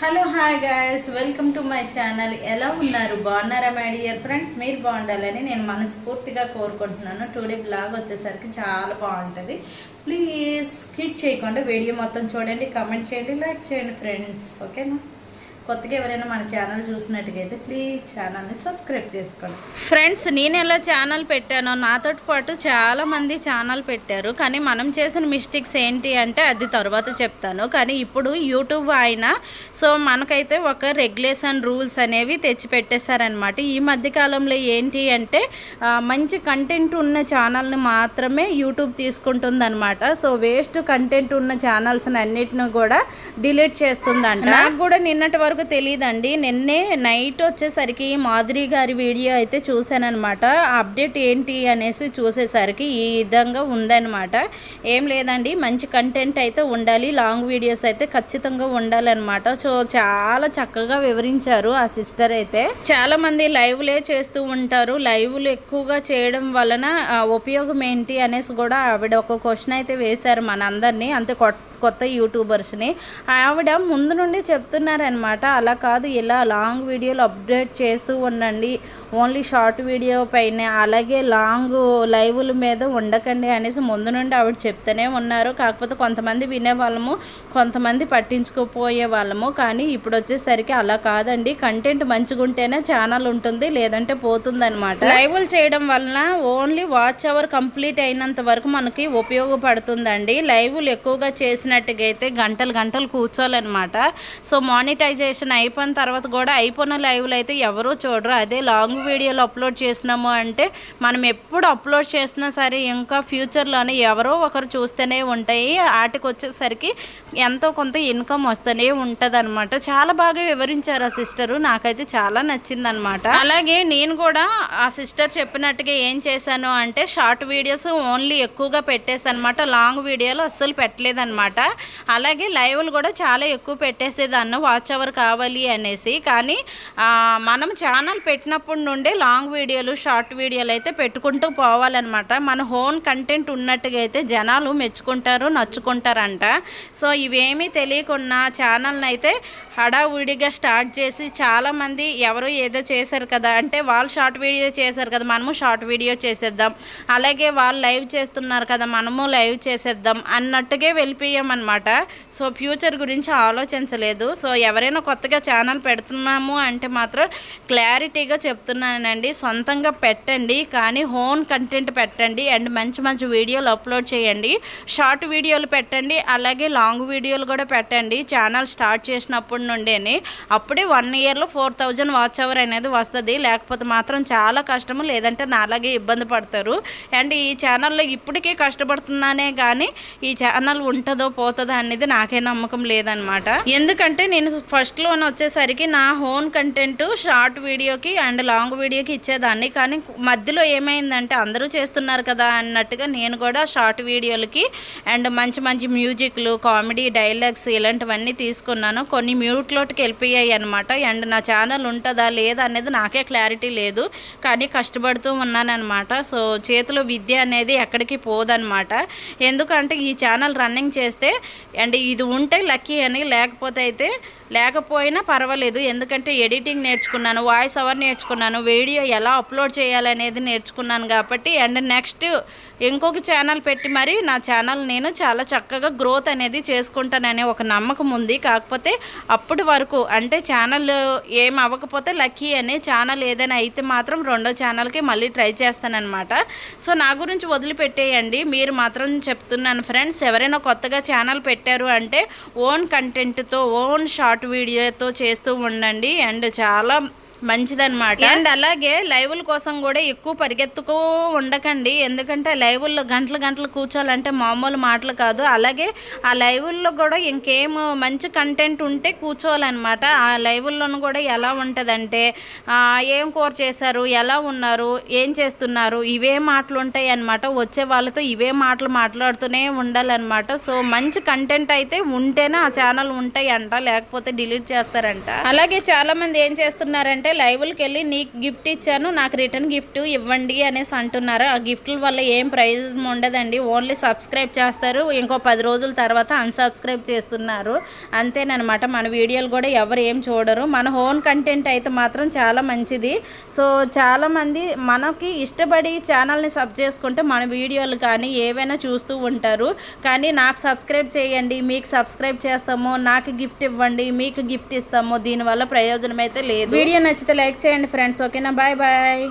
Hello hi guys. Welcome to my channel. ఎలా ఉన్నారు? బాగున్నారా మై డియర్ ఫ్రెండ్స్? మీరు బాగుండాలని నేను మనస్ఫూర్తిగా కోరుకుంటున్నాను. టుడే బ్లాగ్ వచ్చేసరికి చాలా బాగుంటుంది. ప్లీజ్ స్కిట్ చేయకుండా వీడియో మొత్తం చూడండి కమెంట్ చేయండి లైక్ చేయండి ఫ్రెండ్స్. ఓకేనా? కొత్తగా ఎవరైనా మన ఛానల్ చూసినట్టుగైతే ప్లీజ్ ఛానల్ని సబ్స్క్రైబ్ చేసుకోండి. ఫ్రెండ్స్ నేను ఎలా ఛానల్ పెట్టానో నాతో పాటు చాలా మంది ఛానల్ పెట్టారు. కానీ మనం చేసిన మిస్టేక్స్ ఏంటి అంటే అది తర్వాత చెప్తాను. కానీ ఇప్పుడు యూట్యూబ్ ఆయన సో మనకైతే ఒక రెగ్యులేషన్ రూల్స్ అనేవి తెచ్చి పెట్టేశారనమాట ఈ మధ్య కాలంలో ఏంటి అంటే మంచి కంటెంట్ ఉన్న ఛానల్ని మాత్రమే యూట్యూబ్ తీసుకుంటుందన్నమాట. సో వేస్ట్ కంటెంట్ ఉన్న ఛానల్స్ అన్నిటిని కూడా డిలీట్ చేస్తుందంట. నాకు కూడా నిన్నటి వరకు తెలియదండి నిన్నే నైట్ వచ్చేసరికి మాధురి గారి వీడియో అయితే చూశానమాట అప్డేట్ ఏంటి అనేసి చూసేసరికి ఈ విధంగా ఉందన్నమాట. ఏం లేదండి మంచి కంటెంట్ అయితే ఉండాలి లాంగ్ వీడియోస్ అయితే ఖచ్చితంగా ఉండాలన్నమాట. సో చాలా చక్కగా వివరించారు ఆ సిస్టర్ అయితే. చాలా మంది లైవ్లే చేస్తూ ఉంటారు. లైవ్లు ఎక్కువగా చేయడం వలన ఉపయోగం ఏంటి అనేసి కూడా ఆవిడ ఒక క్వశ్చన్ అయితే వేశారు మనందరినీ. అంతే కొత్త యూట్యూబర్స్ని. ఆవిడ ముందు నుండి చెప్తున్నారనమాట అలా కాదు ఇలా లాంగ్ వీడియోలు అప్డేట్ చేస్తూ ఉండండి. ఓన్లీ షార్ట్ వీడియో పైన అలాగే లాంగ్ లైవ్ల మీద ఉండకండి అనేసి ముందు నుండి ఆవిడ చెప్తూనే ఉన్నారు. కాకపోతే కొంతమంది వినేవాళ్ళము కొంతమంది పట్టించుకోపోయే వాళ్ళము. కానీ ఇప్పుడు వచ్చేసరికి అలా కాదండి. కంటెంట్ మంచిగా ఉంటేనే ఛానల్ ఉంటుంది లేదంటే పోతుంది అనమాట లైవ్లు చేయడం వలన ఓన్లీ వాచ్ అవర్ కంప్లీట్ అయినంత వరకు మనకి ఉపయోగపడుతుందండి. లైవ్లు ఎక్కువగా చేసినట్టుగా అయితే గంటలు గంటలు కూర్చోాలన్నమాట సో మానిటైజేషన్ అయిపోయిన తర్వాత కూడా అయిపోయిన లైవ్లు అయితే ఎవరూ చూడరు. అదే లాంగ్ వీడియోలు అప్లోడ్ చేసినాము అంటే మనం ఎప్పుడు అప్లోడ్ చేసినా సరే ఇంకా ఫ్యూచర్లోనే ఎవరో ఒకరు చూస్తూనే ఉంటాయి. వాటికి వచ్చేసరికి ఎంతో కొంత ఇన్కమ్ వస్తూనే ఉంటుంది అనమాట చాలా బాగా వివరించారు ఆ సిస్టరు. నాకైతే చాలా నచ్చింది అనమాట అలాగే నేను కూడా ఆ సిస్టర్ చెప్పినట్టుగా ఏం చేశాను అంటే షార్ట్ వీడియోస్ ఓన్లీ ఎక్కువగా పెట్టేసాను అనమాట లాంగ్ వీడియోలు అస్సలు పెట్టలేదన్నమాట. అలాగే లైవ్లు కూడా చాలా ఎక్కువ పెట్టేసేదాన్ని. వాచ్ అవర్ కావాలి అనేసి. కానీ మనం ఛానల్ పెట్టినప్పుడు నుండి లాంగ్ వీడియోలు షార్ట్ వీడియోలు అయితే పెట్టుకుంటూ పోవాలన్నమాట. మన హోన్ కంటెంట్ ఉన్నట్టుగా అయితే జనాలు మెచ్చుకుంటారు నచ్చుకుంటారంట. సో ఇవేమీ తెలియకుండా ఛానల్ని అయితే హడావుడిగా స్టార్ట్ చేసి చాలామంది ఎవరు ఏదో చేశారు కదా అంటే వాళ్ళు షార్ట్ వీడియో చేశారు కదా మనము షార్ట్ వీడియో చేసేద్దాం. అలాగే వాళ్ళు లైవ్ చేస్తున్నారు కదా మనము లైవ్ చేసేద్దాం అన్నట్టుగా వెళ్ళిపోయామన్నమాట. సో ఫ్యూచర్ గురించి ఆలోచించలేదు. సో ఎవరైనా కొత్తగా ఛానల్ పెడుతున్నాము అంటే మాత్రం క్లారిటీగా చెప్తున్నారు చెప్తున్నానండి సొంతంగా పెట్టండి కానీ హోన్ కంటెంట్ పెట్టండి అండ్ మంచి మంచి వీడియోలు అప్లోడ్ చేయండి. షార్ట్ వీడియోలు పెట్టండి అలాగే లాంగ్ వీడియోలు కూడా పెట్టండి. ఛానల్ స్టార్ట్ చేసినప్పటి నుండేని అప్పుడే వన్ ఇయర్లో ఫోర్ థౌజండ్ వాచ్ అవర్ అనేది వస్తుంది. లేకపోతే మాత్రం చాలా కష్టము లేదంటే నా అలాగే ఇబ్బంది పడతారు. అండ్ ఈ ఛానల్లో ఇప్పటికీ కష్టపడుతున్నానే కానీ ఈ ఛానల్ ఉంటుందో పోతుందో అనేది నాకే నమ్మకం లేదనమాట ఎందుకంటే నేను ఫస్ట్లోనే వచ్చేసరికి నా హోన్ కంటెంట్ షార్ట్ వీడియోకి అండ్ లాంగ్ వీడియోకి ఇచ్చేదాన్ని. కానీ మధ్యలో ఏమైందంటే అందరూ చేస్తున్నారు కదా అన్నట్టుగా నేను కూడా షార్ట్ వీడియోలకి అండ్ మంచి మంచి మ్యూజిక్లు కామెడీ డైలాగ్స్ ఇలాంటివన్నీ తీసుకున్నాను. కొన్ని మ్యూట్లోకి వెళ్ళిపోయాయి అనమాట అండ్ నా ఛానల్ ఉంటుందా లేదా అనేది నాకే క్లారిటీ లేదు. కానీ కష్టపడుతూ ఉన్నానన్నమాట. సో చేతిలో విద్య అనేది ఎక్కడికి పోదనమాట ఎందుకంటే ఈ ఛానల్ రన్నింగ్ చేస్తే అండ్ ఇది ఉంటే లక్కీ అని లేకపోతే అయితే లేకపోయినా పర్వాలేదు. ఎందుకంటే ఎడిటింగ్ నేర్చుకున్నాను వాయిస్ ఓవర్ నేర్చుకున్నాను వీడియో ఎలా అప్లోడ్ చేయాలనేది నేర్చుకున్నాను కాబట్టి అండ్ నెక్స్ట్ ఇంకొక ఛానల్ పెట్టి మరి నా ఛానల్ నేను చాలా చక్కగా గ్రోత్ అనేది చేసుకుంటాననే ఒక నమ్మకం ఉంది. కాకపోతే అప్పటి వరకు అంటే ఛానల్ ఏం అవ్వకపోతే లక్కీ అనే ఛానల్ ఏదైనా అయితే మాత్రం రెండో ఛానల్కి మళ్ళీ ట్రై చేస్తానమాట సో నా గురించి వదిలిపెట్టేయండి. మీరు మాత్రం చెప్తున్నాను ఫ్రెండ్స్ ఎవరైనా కొత్తగా ఛానల్ పెట్టారు అంటే ఓన్ కంటెంట్తో ఓన్ షార్ట్ వీడియోతో చేస్తూ ఉండండి. అండ్ చాలా మంచిదన్నమాట. అండ్ అలాగే లైవ్ల కోసం కూడా ఎక్కువ పరిగెత్తుకు ఉండకండి. ఎందుకంటే లైవ్ల్లో గంటలు గంటలు కూర్చోాలంటే మామూలు మాటలు కాదు. అలాగే ఆ లైవ్ల్లో కూడా ఇంకేం మంచి కంటెంట్ ఉంటే కూర్చోవాలన్నమాట. ఆ లైవ్ల్లోనూ కూడా ఎలా ఉంటుందంటే ఏం కూర చేశారు? ఎలా ఉన్నారు? ఏం చేస్తున్నారు? ఇవే మాటలు ఉంటాయి అన్నమాట వచ్చే వాళ్ళతో ఇవే మాటలు మాట్లాడుతూనే ఉండాలన్నమాట. సో మంచి కంటెంట్ అయితే ఉంటేనే ఆ ఛానల్ ఉంటాయి అంట లేకపోతే డిలీట్ చేస్తారంట. అలాగే చాలా మంది ఏం చేస్తున్నారంటే అంటే లైవ్లకి వెళ్ళి నీకు గిఫ్ట్ ఇచ్చాను నాకు రిటర్న్ గిఫ్ట్ ఇవ్వండి అనేసి అంటున్నారు. ఆ గిఫ్ట్ల వల్ల ఏం ప్రైజ్ ఉండదండి. ఓన్లీ సబ్స్క్రైబ్ చేస్తారు. ఇంకో పది రోజుల తర్వాత అన్సబ్స్క్రైబ్ చేస్తున్నారు. అంతేనమాట మన వీడియోలు కూడా ఎవరు ఏం చూడరు. మన ఓన్ కంటెంట్ అయితే మాత్రం చాలా మంచిది. సో చాలామంది మనకి ఇష్టపడి ఛానల్ని సబ్ చేసుకుంటే మన వీడియోలు కానీ ఏవైనా చూస్తూ ఉంటారు. కానీ నాకు సబ్స్క్రైబ్ చేయండి మీకు సబ్స్క్రైబ్ చేస్తాము నాకు గిఫ్ట్ ఇవ్వండి మీకు గిఫ్ట్ ఇస్తాము దీనివల్ల ప్రయోజనం అయితే లేదు. వీడియో నచ్చితే లైక్ చేయండి ఫ్రెండ్స్. ఓకేనా? Bye bye.